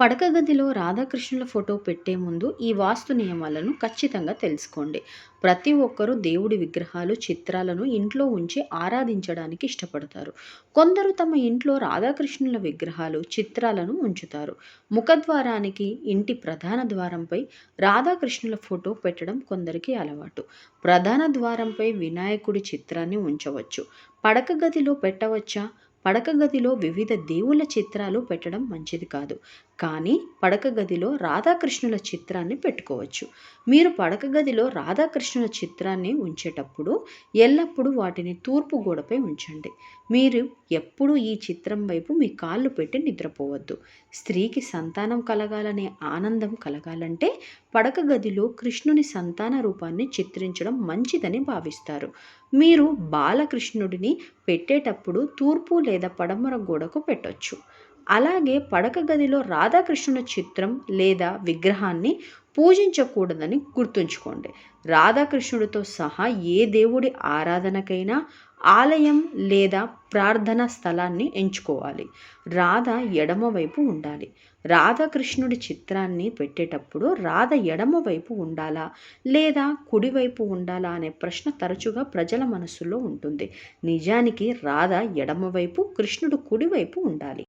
పడక గదిలో రాధాకృష్ణుల ఫోటో పెట్టే ముందు ఈ వాస్తు నియమాలను ఖచ్చితంగా తెలుసుకోండి. ప్రతి ఒక్కరూ దేవుడి విగ్రహాలు చిత్రాలను ఇంట్లో ఉంచి ఆరాధించడానికి ఇష్టపడతారు. కొందరు తమ ఇంట్లో రాధాకృష్ణుల విగ్రహాలు చిత్రాలను ఉంచుతారు. ముఖద్వారానికి ఇంటి ప్రధాన ద్వారంపై రాధాకృష్ణుల ఫోటో పెట్టడం కొందరికి అలవాటు. ప్రధాన ద్వారంపై వినాయకుడి చిత్రాన్ని ఉంచవచ్చు. పడక గదిలో పెట్టవచ్చా? పడక గదిలో వివిధ దేవుళ్ళ చిత్రాలు పెట్టడం మంచిది కాదు. కానీ పడక గదిలో రాధాకృష్ణుల చిత్రాన్ని పెట్టుకోవచ్చు. మీరు పడక గదిలో రాధాకృష్ణుల చిత్రాన్ని ఉంచేటప్పుడు ఎల్లప్పుడూ వాటిని తూర్పు గోడపై ఉంచండి. మీరు ఎప్పుడూ ఈ చిత్రం వైపు మీ కాళ్ళు పెట్టి నిద్రపోవద్దు. స్త్రీకి సంతానం కలగాలనే ఆనందం కలగాలంటే పడక గదిలో కృష్ణుని సంతాన రూపాన్ని చిత్రించడం మంచిదని భావిస్తారు. మీరు బాలకృష్ణుడిని పెట్టేటప్పుడు తూర్పు లేదా పడమర గోడకు పెట్టొచ్చు. అలాగే పడక గదిలో రాధాకృష్ణుని చిత్రం లేదా విగ్రహాన్ని పూజించకూడదని గుర్తుంచుకోండి. రాధాకృష్ణుడితో సహా ఏ దేవుడి ఆరాధనకైనా ఆలయం లేదా ప్రార్థనా స్థలాన్ని ఎంచుకోవాలి. రాధ ఎడమవైపు ఉండాలి. రాధాకృష్ణుడి చిత్రాన్ని పెట్టేటప్పుడు రాధ ఎడమవైపు ఉండాలా? లేదా కుడివైపు ఉండాలా అనే ప్రశ్న తరచుగా ప్రజల మనసులో ఉంటుంది. నిజానికి రాధ ఎడమవైపు కృష్ణుడు కుడివైపు ఉండాలి.